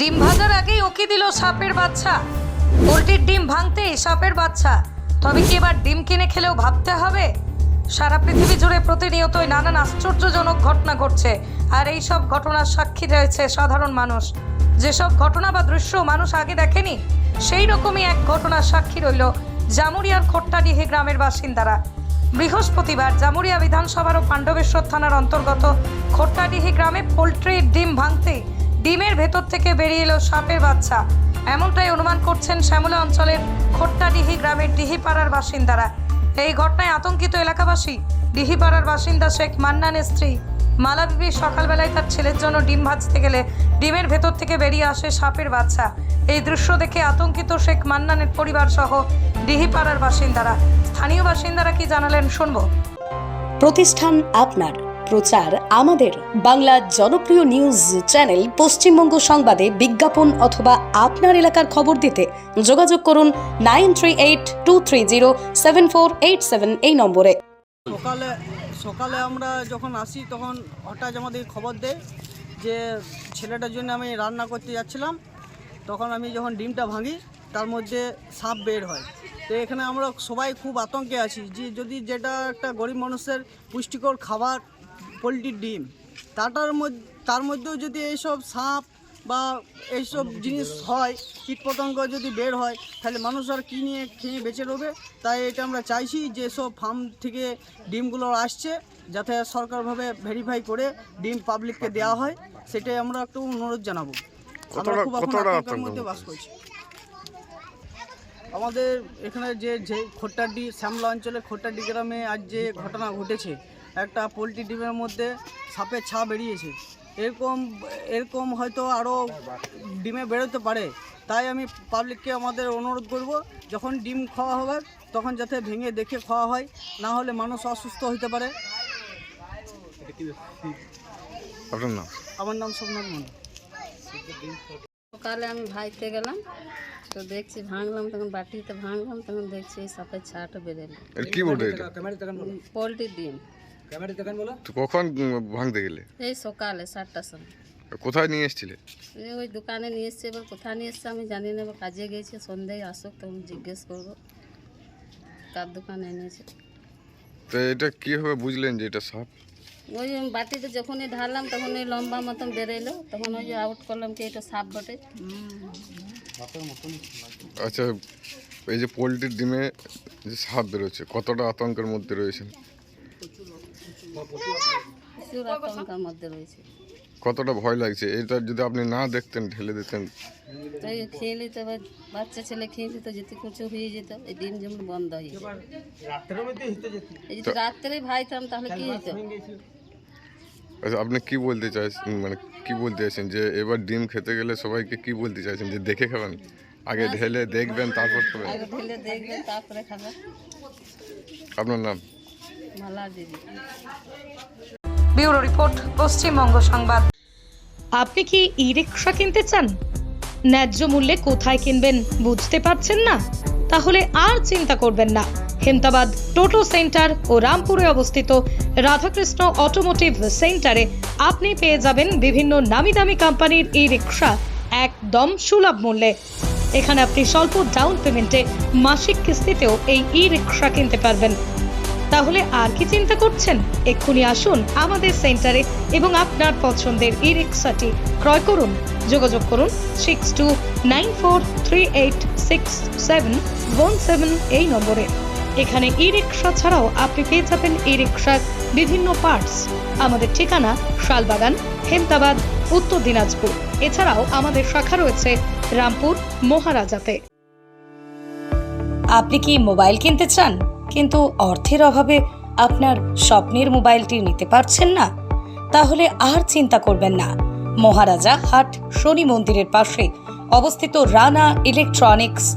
ডিম ভাজার আগেই ওকে দিল সাপের বাচ্চা। পোলট্রির ডিম ভাঙতেই সাপের বাচ্চা। তবে কি এবার ডিম কিনে খেলেও ভাবতে হবে? সারা পৃথিবী জুড়ে প্রতিনিয়তই নানান আশ্চর্যজনক ঘটনা ঘটছে, আর এই সব ঘটনার সাক্ষী রয়েছে সাধারণ মানুষ। যেসব ঘটনা বা দৃশ্য মানুষ আগে দেখেনি, সেই রকমই এক ঘটনার সাক্ষী রইল জামুরিয়ার খোট্টাডিহি গ্রামের বাসিন্দারা। বৃহস্পতিবার জামুরিয়া বিধানসভার ও পাণ্ডবেশ্বর থানার অন্তর্গত খোট্টাডিহি গ্রামে পোলট্রির ডিম ভাঙতে ডিমের ভেতর থেকে বেরিয়ে এলো সাপের বাচ্চা। এমনটাই অনুমান করছেন শ্যামলা অঞ্চলের খোট্টাডিহি গ্রামের ডিহিপাড়ার বাসিন্দারা। এই ঘটনায় আতঙ্কিত এলাকাবাসী, ডিহিপাড়ার বাসিন্দা শেখ মান্নানের স্ত্রী। মালা বিবি সকালবেলায় তার ছেলের জন্য ডিম ভাজতে গেলে ডিমের ভেতর থেকে বেরিয়ে আসে সাপের বাচ্চা। এই দৃশ্য দেখে আতঙ্কিত শেখ মান্নানের পরিবার সহ ডিহিপাড়ার বাসিন্দারা। স্থানীয় বাসিন্দারা কি জানালেন শুনব। প্রতিষ্ঠান আপনার। প্রচার আমাদের বাংলা জনপ্রিয় নিউজ চ্যানেল পশ্চিমবঙ্গ সংবাদে বিজ্ঞাপন অথবা আপনার এলাকার খবর দিতে যোগাযোগ করুন nine three eight two three zero seven four eight seven এই নম্বরে। সকালে সকালে আমরা যখন আসি, তখন হঠাৎ আমাদের খবর দেয় যে ছেলেটার জন্য আমি রান্না করতে যাচ্ছিলাম। তখন আমি যখন ডিমটা ভাঙি, তার মধ্যে সাপ বের হয়। তো এখানে আমরা সবাই খুব আতঙ্কে আছি যে যদি যেটা একটা গরিব মানুষের পুষ্টিকর খাবার পোলট্রির ডিম। তাটার মধ্যে তার মধ্যেও যদি এইসব সাপ বা এইসব জিনিস হয় কীটপতঙ্গ যদি বের হয় তাহলে মানুষ আর কী নিয়ে খেয়ে বেঁচে রবে? তাই এটা আমরা চাইছি যে সব ফার্ম থেকে ডিমগুলো আসছে যাতে সরকারভাবে ভেরিফাই করে ডিম পাবলিককে দেওয়া হয়। সেটাই আমরা একটু অনুরোধ জানাব। আমরা খুব এখন আতঙ্ক মধ্যে বাস করছি। আমাদের এখানে যে যে খোট্টাডি শ্যামলা অঞ্চলে খোট্টাডি গ্রামে আজ যে ঘটনা ঘটেছে একটা পোলট্রি ডিমের মধ্যে সাপের ছা বেরিয়েছে। এরকম এরকম হয়তো আরও ডিমে বেরোতে পারে। তাই আমি পাবলিককে আমাদের অনুরোধ করব যখন ডিম খাওয়া হবে তখন যাতে ভেঙে দেখে খাওয়া হয় না হলে মানুষ অসুস্থ হতে পারে। আপনার নাম? আমার নাম সোমনাথ মন্ডল সকালে আমি ভাইতে গেলাম। তো দেখছি ভাঙলাম তখন বাটিতে ভাঙলাম তখন দেখছি এই সাপের ছাটা বেরোলো। এর কি বলতে এটা? পোলট্রির ডিম। তো কখন ভাঙতে গেলে? এই সকালে সাতটার সময়। কোথায় নিয়ে এসেছিলে? এই ওই দোকানে নিয়ে এসছে এবার কোথায় নিয়ে এসছে আমি জানি না এবার কাজে গিয়েছে সন্ধ্যায় আসুক তখন জিজ্ঞেস করব। কার দোকানে এনেছে। তো এটা কীভাবে বুঝলেন যে এটা সাপ? ওই বাটিতে যখনই ঢাললাম তখন ওই লম্বা মতন বেরোলো তখন ওই যে আউট করলাম কি এটা সাপ বটে। আচ্ছা এই যে পোলট্রির ডিমে যে সাপ বেরোচ্ছে কতটা আতঙ্কের মধ্যে রয়েছেন আতঙ্কের মধ্যে রয়েছে। কতটা ভয় লাগছে? এটা যদি আপনি না দেখতেন ঢেলে দিতেন। খেয়ে নিতে বাচ্চা ছেলে খেয়ে নিত যেতে কিছু হয়ে যেত এই ডিম যেমন বন্ধ হয়ে যেত। এই যদি রাত্রে ভাইতাম তাহলে কি হতো আচ্ছা আপনি কি বলতে চাইছেন? মানে কি বলতে চাইছেন? যে এবার ডিম খেতে গেলে সবাইকে কি বলতে চাইছেন? যে দেখে খাবেন? আগে ঢেলে দেখবেন তারপর খাবেন? ঢেলে দেখবেন তারপরে খাবে আপনার নাম? ব্যুরো রিপোর্ট পশ্চিমবঙ্গ সংবাদ। আপনি কি ই রিক্সা কিনতে চান? ন্যায্য মূল্যে কোথায় কিনবেন বুঝতে পারছেন না? তাহলে আর চিন্তা করবেন না। হেমতাবাদ টোটো সেন্টার ও রামপুরে অবস্থিত রাধাকৃষ্ণ অটোমোটিভ সেন্টারে আপনি পেয়ে যাবেন বিভিন্ন নামি দামি কোম্পানির ই রিক্সা একদম সুলভ মূল্যে। এখানে আপনি স্বল্প ডাউন পেমেন্টে মাসিক কিস্তিতেও এই ই রিক্সা কিনতে পারবেন। তাহলে আর কি চিন্তা করছেন? এক্ষুনি আসুন আমাদের সেন্টারে এবং আপনার পছন্দের ই রিক্সাটি ক্রয় করুন। যোগাযোগ করুন six two nine four three eight six seven one seven এই নম্বরে। এখানে ই রিক্সা ছাড়াও আপনি পেয়ে যাবেন ই রিক্সার বিভিন্ন পার্টস আমাদের ঠিকানা শালবাগান হেমতাবাদ উত্তর দিনাজপুর। এছাড়াও আমাদের শাখা রয়েছে রামপুর, মহারাজাতে। আপনি কি মোবাইল কিনতে চান? কিন্তু অর্থের অভাবে আপনার স্বপ্নের মোবাইলটি নিতে পারছেন না? তাহলে আর চিন্তা করবেন না। মহারাজা হাট শনি মন্দিরের পাশে অবস্থিত Rana electronics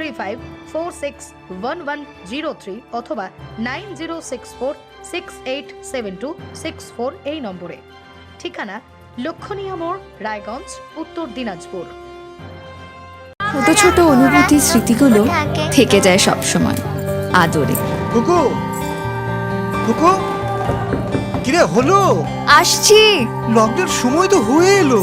three five four six one one zero three অথবা nine zero six four six eight seven two six four এই নম্বরে। ঠিকানা লক্ষণীয় মোড় রায়গঞ্জ উত্তর দিনাজপুর। ছোট ছোট অনুভূতি স্মৃতিগুলো থেকে যায় সব সময় আদরে। কুকু! কুকু! কিরে হলো? আসছি। লকডাউন সময় তো হয়ে এলো।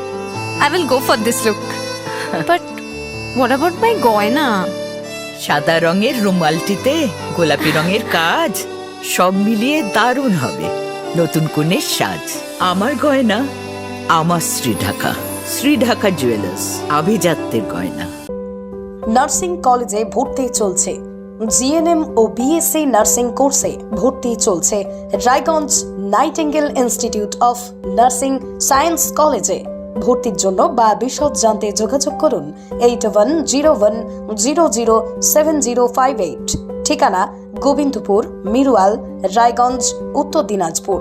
I will go for this look. but what about my goina? সাদা রঙের রুমালটিতে গোলাপি রঙের কাজ সব মিলিয়ে দারুণ হবে নতুন কনের সাজ আমার গয়না আমার শ্রী ঢাকা শ্রী ঢাকা জুয়েলার্স আভিজাত্যের গয়না নার্সিং কলেজে ভর্তি চলছে জিএনএম ও বিএসসি নার্সিং কোর্সে ভর্তি চলছে Raiganj Nightingale institute of nursing science কলেজে ভর্তির জন্য বা বিশদ জানতে যোগাযোগ করুন eight one zero one zero zero seven zero five eight. ঠিকানা গোবিন্দপুর, মিরুয়াল, রায়গঞ্জ, উত্তর দিনাজপুর।